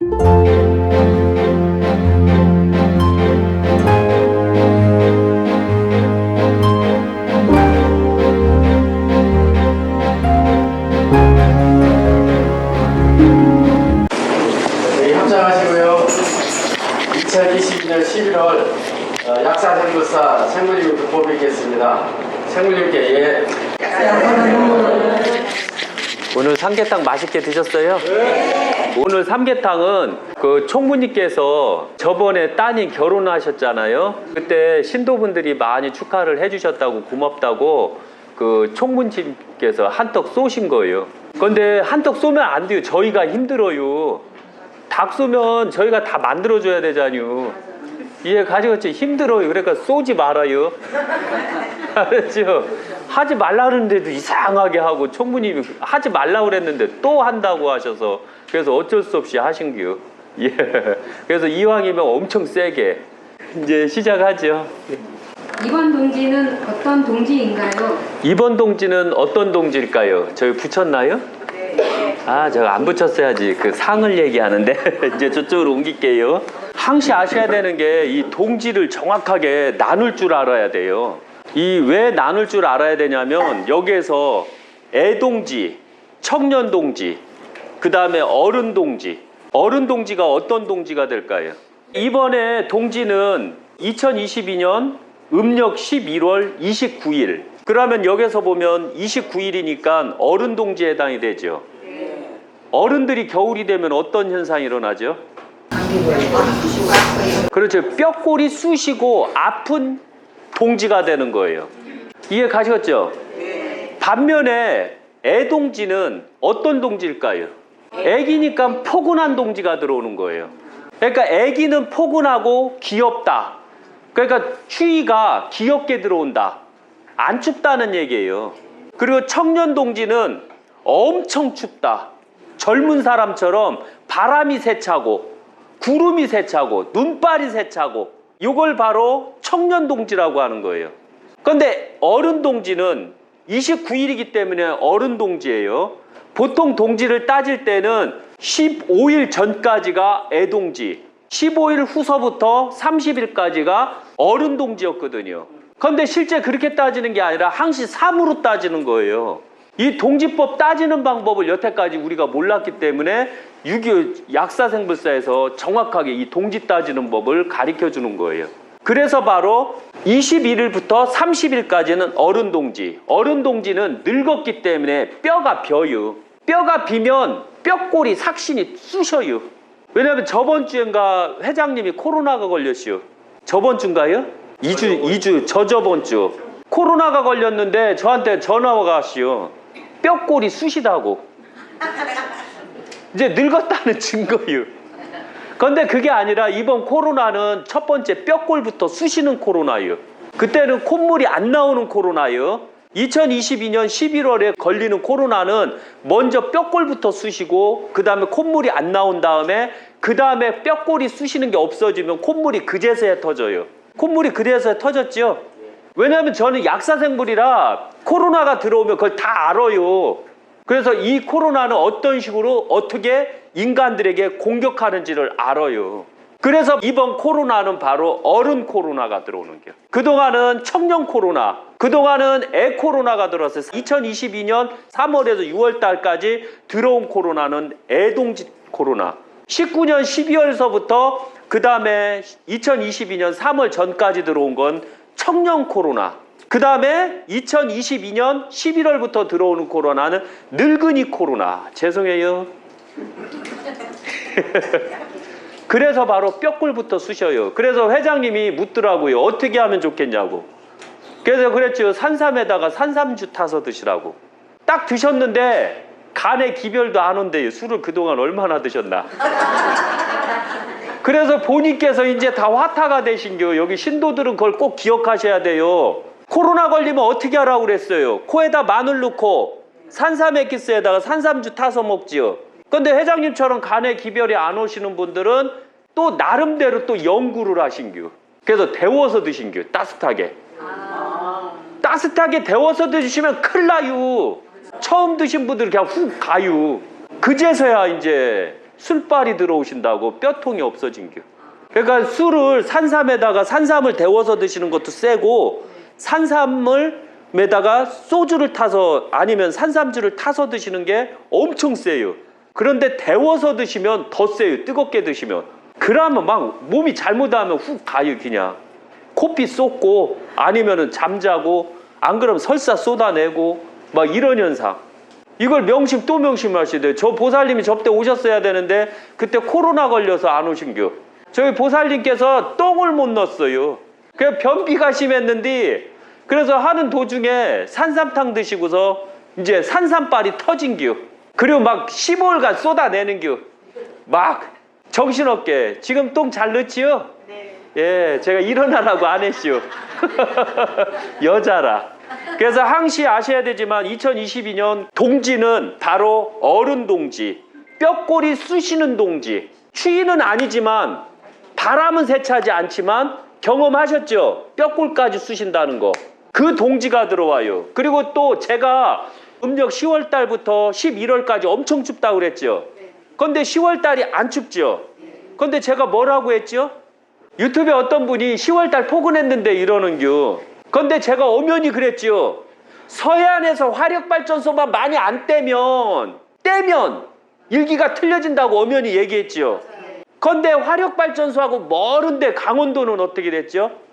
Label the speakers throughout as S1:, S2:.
S1: 네, 협상하시고요. 2022년 11월 어, 약사 생물사 생물리우 극복뵙겠습니다. 생물리우께 예. 오늘 삼계탕 맛있게 드셨어요? 네. 오늘 삼계탕은 그 총무님께서 저번에 따님 결혼하셨잖아요. 그때 신도분들이 많이 축하를 해주셨다고 고맙다고 그 총무님께서 한턱 쏘신 거예요. 근데 한턱 쏘면 안 돼요. 저희가 힘들어요. 닭 쏘면 저희가 다 만들어줘야 되잖요. 이해 가지고지 힘들어요. 그러니까 쏘지 말아요. 알았죠? 하지 말라 그러는데도 이상하게 하고 총무님이 하지 말라 그랬는데 또 한다고 하셔서 그래서 어쩔 수 없이 하신 거요. 예. 그래서 이왕이면 엄청 세게 이제 시작하죠.
S2: 이번 동지는 어떤 동지인가요?
S1: 이번 동지는 어떤 동지일까요? 저희 붙였나요? 아, 제가 안 붙였어야지. 그 상을 얘기하는데 이제 저쪽으로 옮길게요. 항시 아셔야 되는 게 이 동지를 정확하게 나눌 줄 알아야 돼요. 이 왜 나눌 줄 알아야 되냐면 여기에서 애동지, 청년 동지, 그 다음에 어른 동지. 어른 동지가 어떤 동지가 될까요? 이번에 동지는 2022년 음력 11월 29일. 그러면 여기서 보면 29일이니까 어른 동지에 해당이 되죠. 어른들이 겨울이 되면 어떤 현상이 일어나죠? 그렇죠. 뼈골이 쑤시고 아픈 동지가 되는 거예요. 이해 가셨죠? 반면에 애동지는 어떤 동지일까요? 애기니까 포근한 동지가 들어오는 거예요. 그러니까 애기는 포근하고 귀엽다. 그러니까 추위가 귀엽게 들어온다. 안 춥다는 얘기예요. 그리고 청년 동지는 엄청 춥다. 젊은 사람처럼 바람이 세차고 구름이 세차고 눈발이 세차고 이걸 바로 청년 동지라고 하는 거예요. 그런데 어른 동지는 29일이기 때문에 어른 동지예요. 보통 동지를 따질 때는 15일 전까지가 애동지, 15일 후서부터 30일까지가 어른 동지였거든요. 그런데 실제 그렇게 따지는 게 아니라 항시 3으로 따지는 거예요. 이 동지법 따지는 방법을 여태까지 우리가 몰랐기 때문에 6.25 약사생불사에서 정확하게 이 동지 따지는 법을 가르쳐 주는 거예요. 그래서 바로 21일부터 30일까지는 어른 동지. 어른 동지는 늙었기 때문에 뼈가 벼요. 뼈가 비면 뼈골이 삭신이 쑤셔요. 왜냐하면 저번 주엔가 회장님이 코로나가 걸렸시오. 저번 주인가요? 2주, 2주, 저저번 주. 코로나가 걸렸는데 저한테 전화가 왔시오. 뼈골이 쑤시다고. 이제 늙었다는 증거요. 그런데 그게 아니라 이번 코로나는 첫 번째 뼈골부터 쑤시는 코로나예요. 그때는 콧물이 안 나오는 코로나예요. 2022년 11월에 걸리는 코로나는 먼저 뼈골부터 쑤시고 그 다음에 콧물이 안 나온 다음에 그 다음에 뼈골이 쑤시는 게 없어지면 콧물이 그제서야 터져요. 콧물이 그제서야 터졌죠. 왜냐하면 저는 약사생물이라 코로나가 들어오면 그걸 다 알아요. 그래서 이 코로나는 어떤 식으로 어떻게 인간들에게 공격하는지를 알아요. 그래서 이번 코로나는 바로 어른 코로나가 들어오는 거예요. 그동안은 청년 코로나, 그동안은 애 코로나가 들어왔어요. 2022년 3월에서 6월 달까지 들어온 코로나는 애동지 코로나. 19년 12월서부터 그 다음에 2022년 3월 전까지 들어온 건 청년 코로나. 그 다음에 2022년 11월부터 들어오는 코로나는 늙은이 코로나. 죄송해요. 그래서 바로 뼈골부터 쑤셔요. 그래서 회장님이 묻더라고요. 어떻게 하면 좋겠냐고. 그래서 그랬죠. 산삼에다가 산삼주 타서 드시라고. 딱 드셨는데 간에 기별도 안 온대요. 술을 그동안 얼마나 드셨나. 그래서 본인께서 이제 다 화타가 되신 겨. 여기 신도들은 그걸 꼭 기억하셔야 돼요. 코로나 걸리면 어떻게 하라고 그랬어요? 코에다 마늘 넣고 산삼 액기스에다가 산삼주 타서 먹지요. 근데 회장님처럼 간에 기별이 안 오시는 분들은 또 나름대로 또 연구를 하신겨. 그래서 데워서 드신겨. 따뜻하게. 따뜻하게 데워서 드시면 큰일 나요. 처음 드신 분들 그냥 훅 가요. 그제서야 이제 술빨이 들어오신다고 뼈통이 없어진겨. 그러니까 술을 산삼에다가 산삼을 데워서 드시는 것도 세고 산삼을 에다가 소주를 타서 아니면 산삼주를 타서 드시는 게 엄청 세요. 그런데 데워서 드시면 더 세요. 뜨겁게 드시면. 그러면 막 몸이 잘못하면 훅 가요 그냥. 코피 쏟고 아니면은 잠자고 안 그러면 설사 쏟아내고 막 이런 현상. 이걸 명심 또 명심하셔야 돼요. 저 보살님이 접대 오셨어야 되는데 그때 코로나 걸려서 안 오신 겨. 저희 보살님께서 똥을 못 넣었어요. 그 변비가 심했는데 그래서 하는 도중에 산삼탕 드시고서 이제 산삼빨이 터진겨. 그리고 막 15일간 쏟아내는겨. 막 정신없게. 지금 똥 잘 넣지요? 예, 제가 일어나라고 안 했시오. 여자라. 그래서 항시 아셔야 되지만 2022년 동지는 바로 어른 동지, 뼈꼬리 쑤시는 동지. 추위는 아니지만 바람은 세차하지 않지만 경험하셨죠? 뼈골까지 쑤신다는 거. 그 동지가 들어와요. 그리고 또 제가 음력 10월 달부터 11월까지 엄청 춥다고 그랬죠? 근데 10월 달이 안 춥죠? 근데 제가 뭐라고 했죠? 유튜브에 어떤 분이 10월 달 포근했는데 이러는겨. 근데 제가 엄연히 그랬지요. 서해안에서 화력발전소만 많이 안 떼면 떼면 일기가 틀려진다고 엄연히 얘기했지요. 근데 화력발전소하고 멀은데 강원도는 어떻게 됐죠?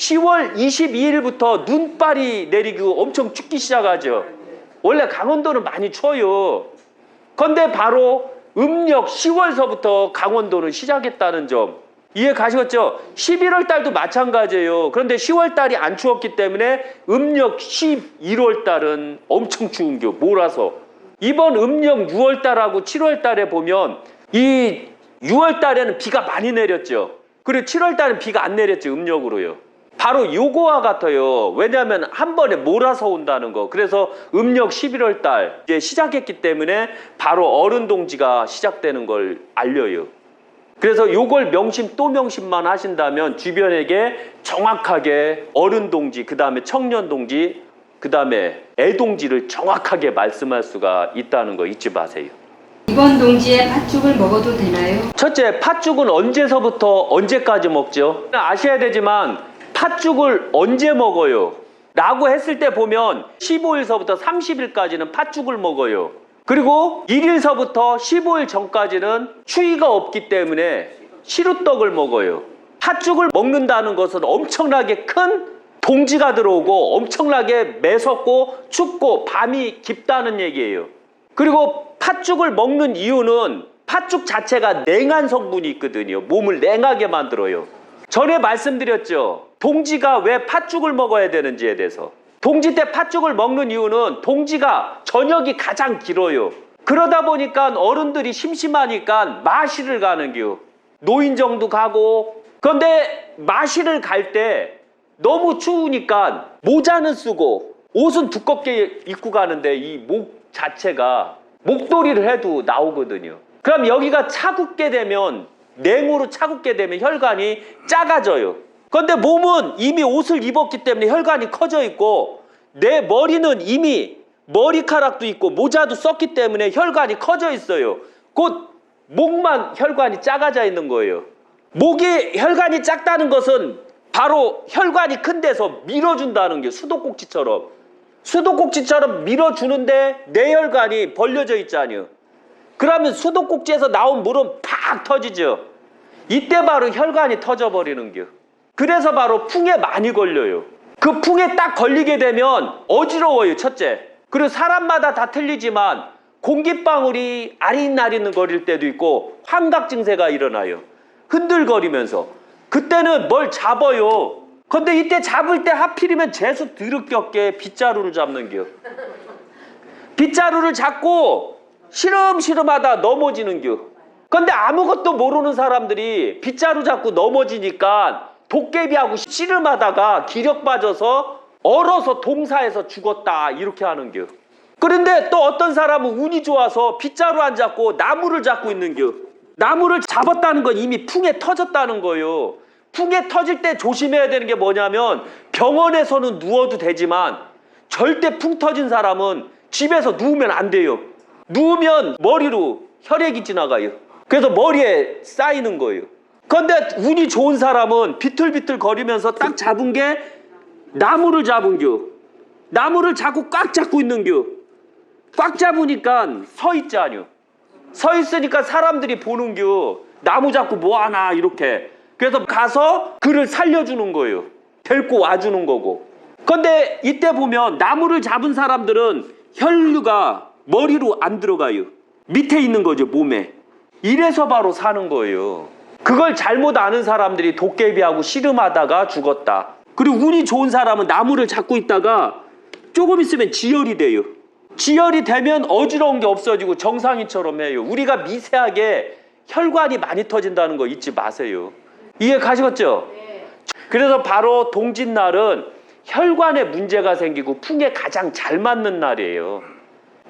S1: 10월 22일부터 눈발이 내리고 엄청 춥기 시작하죠. 원래 강원도는 많이 추워요. 근데 바로 음력 10월서부터 강원도는 시작했다는 점 이해 가시겠죠? 11월 달도 마찬가지예요. 그런데 10월 달이 안 추웠기 때문에 음력 11월 달은 엄청 추운 겨 몰아서 이번 음력 6월 달하고 7월 달에 보면 이 6월 달에는 비가 많이 내렸죠. 그리고 7월 달은 비가 안 내렸죠. 음력으로요. 바로 요거와 같아요. 왜냐하면 한 번에 몰아서 온다는 거. 그래서 음력 11월 달 이제 시작했기 때문에 바로 어른 동지가 시작되는 걸 알려요. 그래서 요걸 명심 또 명심만 하신다면 주변에게 정확하게 어른 동지, 그 다음에 청년 동지, 그 다음에 애 동지를 정확하게 말씀할 수가 있다는 거 잊지 마세요.
S2: 이번 동지에 팥죽을 먹어도 되나요?
S1: 첫째, 팥죽은 언제서부터 언제까지 먹죠? 아셔야 되지만 팥죽을 언제 먹어요? 라고 했을 때 보면 15일서부터 30일까지는 팥죽을 먹어요. 그리고 1일서부터 15일 전까지는 추위가 없기 때문에 시루떡을 먹어요. 팥죽을 먹는다는 것은 엄청나게 큰 동지가 들어오고 엄청나게 매섭고 춥고 밤이 깊다는 얘기예요. 그리고 팥죽을 먹는 이유는 팥죽 자체가 냉한 성분이 있거든요. 몸을 냉하게 만들어요. 전에 말씀드렸죠. 동지가 왜 팥죽을 먹어야 되는지에 대해서. 동지 때 팥죽을 먹는 이유는 동지가 저녁이 가장 길어요. 그러다 보니까 어른들이 심심하니까 마시를 가는 겨. 노인정도 가고. 그런데 마시를 갈때 너무 추우니까 모자는 쓰고 옷은 두껍게 입고 가는데 이 목 자체가 목도리를 해도 나오거든요. 그럼 여기가 차갑게 되면 냉으로 차갑게 되면 혈관이 작아져요. 그런데 몸은 이미 옷을 입었기 때문에 혈관이 커져 있고 내 머리는 이미 머리카락도 있고 모자도 썼기 때문에 혈관이 커져 있어요. 곧 목만 혈관이 작아져 있는 거예요. 목이 혈관이 작다는 것은 바로 혈관이 큰 데서 밀어준다는 게 수도꼭지처럼 수도꼭지처럼 밀어주는데 뇌혈관이 벌려져 있잖아요. 그러면 수도꼭지에서 나온 물은 팍 터지죠. 이때 바로 혈관이 터져버리는 겨. 그래서 바로 풍에 많이 걸려요. 그 풍에 딱 걸리게 되면 어지러워요, 첫째. 그리고 사람마다 다 틀리지만 공기방울이 아린아린 거릴 때도 있고 환각 증세가 일어나요. 흔들거리면서. 그때는 뭘 잡아요. 근데 이때 잡을 때 하필이면 재수 드럽게 빗자루를 잡는 겨. 빗자루를 잡고 시름시름 하다 넘어지는 겨. 근데 아무것도 모르는 사람들이 빗자루 잡고 넘어지니까 도깨비하고 씨름하다가 기력 빠져서 얼어서 동사에서 죽었다 이렇게 하는 겨. 그런데 또 어떤 사람은 운이 좋아서 빗자루 안 잡고 나무를 잡고 있는 겨. 나무를 잡았다는 건 이미 풍에 터졌다는 거예요. 풍에 터질 때 조심해야 되는 게 뭐냐면 병원에서는 누워도 되지만 절대 풍 터진 사람은 집에서 누우면 안 돼요. 누우면 머리로 혈액이 지나가요. 그래서 머리에 쌓이는 거예요. 그런데 운이 좋은 사람은 비틀비틀 거리면서 딱 잡은 게 나무를 잡은 겨. 나무를 자꾸 꽉 잡고 있는 겨. 꽉 잡으니까 서 있지 않요. 서 있으니까 사람들이 보는 겨. 나무 잡고 뭐 하나 이렇게. 그래서 가서 그를 살려주는 거예요. 데리고 와주는 거고. 근데 이때 보면 나무를 잡은 사람들은 혈류가 머리로 안 들어가요. 밑에 있는 거죠, 몸에. 이래서 바로 사는 거예요. 그걸 잘못 아는 사람들이 도깨비하고 씨름하다가 죽었다. 그리고 운이 좋은 사람은 나무를 잡고 있다가 조금 있으면 지혈이 돼요. 지혈이 되면 어지러운 게 없어지고 정상인처럼 해요. 우리가 미세하게 혈관이 많이 터진다는 거 잊지 마세요. 이해 가시겠죠? 그래서 바로 동짓날은 혈관에 문제가 생기고 풍에 가장 잘 맞는 날이에요.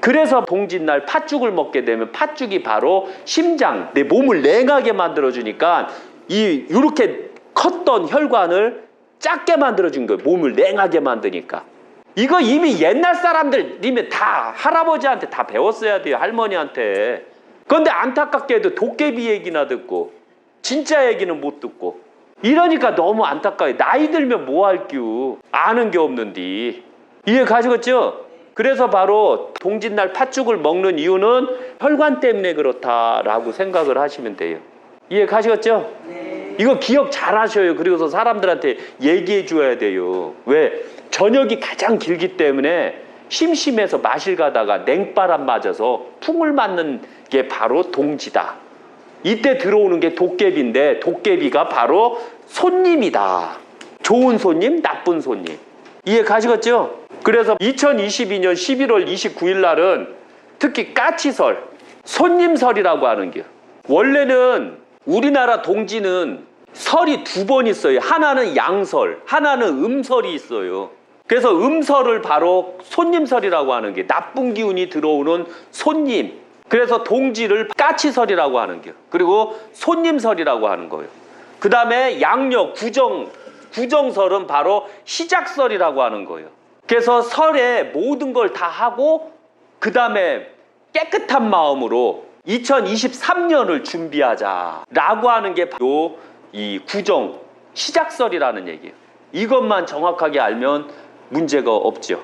S1: 그래서 동짓날 팥죽을 먹게 되면 팥죽이 바로 심장, 내 몸을 냉하게 만들어주니까 이 이렇게 컸던 혈관을 작게 만들어준 거예요. 몸을 냉하게 만드니까. 이거 이미 옛날 사람들이면 다 할아버지한테 다 배웠어야 돼요. 할머니한테. 그런데 안타깝게도 도깨비 얘기나 듣고 진짜 얘기는 못 듣고 이러니까 너무 안타까워요. 나이 들면 뭐 할규 아는 게 없는디 이해 가시겠죠? 그래서 바로 동짓날 팥죽을 먹는 이유는 혈관 때문에 그렇다라고 생각을 하시면 돼요. 이해 가시겠죠? 이거 기억 잘 하셔요. 그리고서 사람들한테 얘기해 줘야 돼요. 왜? 저녁이 가장 길기 때문에 심심해서 마실 가다가 냉바람 맞아서 풍을 맞는 게 바로 동지다. 이때 들어오는 게 도깨비인데 도깨비가 바로 손님이다. 좋은 손님, 나쁜 손님. 이해 가시겠죠? 그래서 2022년 11월 29일 날은 특히 까치설, 손님설이라고 하는 게 원래는 우리나라 동지는 설이 두 번 있어요. 하나는 양설, 하나는 음설이 있어요. 그래서 음설을 바로 손님설이라고 하는 게 나쁜 기운이 들어오는 손님. 그래서 동지를 까치설이라고 하는 게 그리고 손님설이라고 하는 거예요. 그 다음에 양력, 구정, 구정설은 바로 시작설이라고 하는 거예요. 그래서 설에 모든 걸 다 하고 그 다음에 깨끗한 마음으로 2023년을 준비하자라고 하는 게 바로 이 구정 시작설이라는 얘기예요. 이것만 정확하게 알면 문제가 없죠.